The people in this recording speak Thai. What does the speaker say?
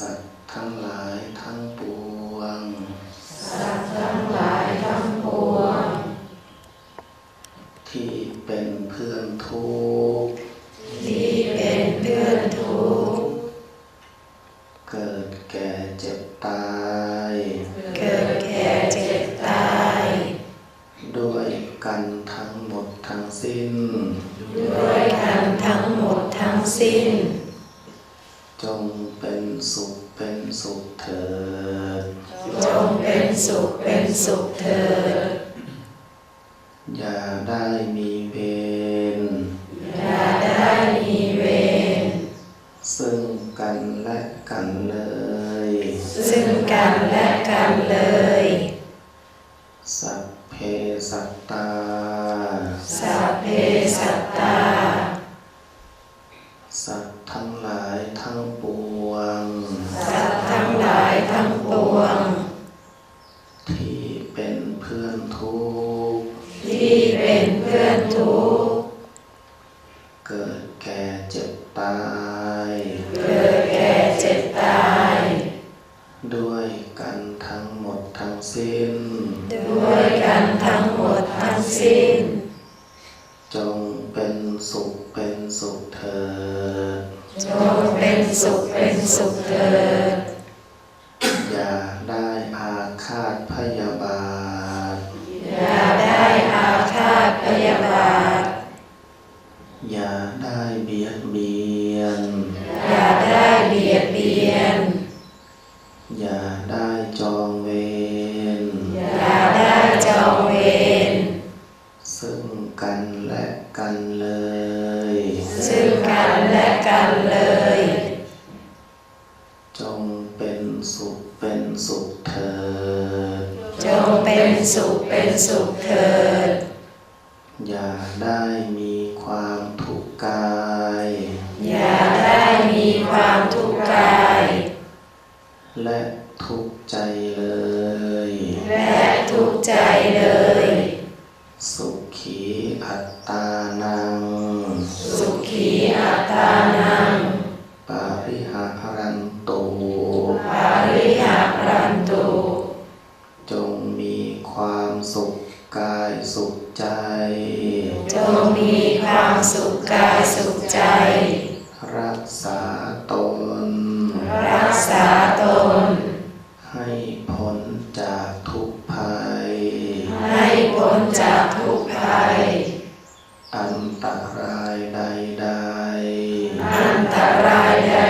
สัตว์ทั้งหลายทั้งปวง สัตว์ทั้งหลายทั้งปวง ที่เป็นเพื่อนทุกข์ที่เป็นเพื่อนทุกข์เกิดแก่เจ็บตาย เกิดแก่เจ็บตาย ด้วยกันทั้งหมดทั้งสิ้น ด้วยกันทั้งหมดทั้งสิ้น จงเป็นสุขเป็นสุขเถิด จงเป็นสุขเป็นสุขเถิด อย่าได้มีเวร อย่าได้มีเวร ซึ่งกันและกันเลย ซึ่งกันและกันเลย สัพเพสัตตา สัพเพสัตตา สัตว์ทั้งหลายทั้งปวง สัตว์ทั้งหลายทั้งปวง ที่เป็นเพื่อนทุกข์ที่เป็นเพื่อนทุกข์เกิดแก่เจ็บตายเกิดแก่เจ็บตาย ด้วยกันทั้งหมดทั้งสิ้น ด้วยกันทั้งหมดทั้งสิ้น จงเป็นสุขเป็นสุขเถิดจงเป็นสุขเป็นสุขเถิดอย่าได้อาฆาตพยาบาท อย่าได้อาฆาตพยาบาท อย่าได้เบียดเบียน อย่าได้เบียดเบียน กันเลย ซึ่งกันและกันเลย จงเป็นสุขเป็นสุขเถิด จงเป็นสุขเป็นสุขเถิด อย่าได้มีความทุกข์กาย อย่าได้มีความทุกข์กาย และทุกข์ใจเลย และทุกข์ใจเลย สุขีอัตตา นัง สุขีอัตตานัง ปาริหารันตุปาริหารันตุ จงมีความสุขกายสุขใจ จงมีความสุขกายสุขใจ รักษาตน รักษาตน ให้พ้นจากทุกภัย ให้พ้นจากทุกภัย อันตรายใดๆอันตรายใด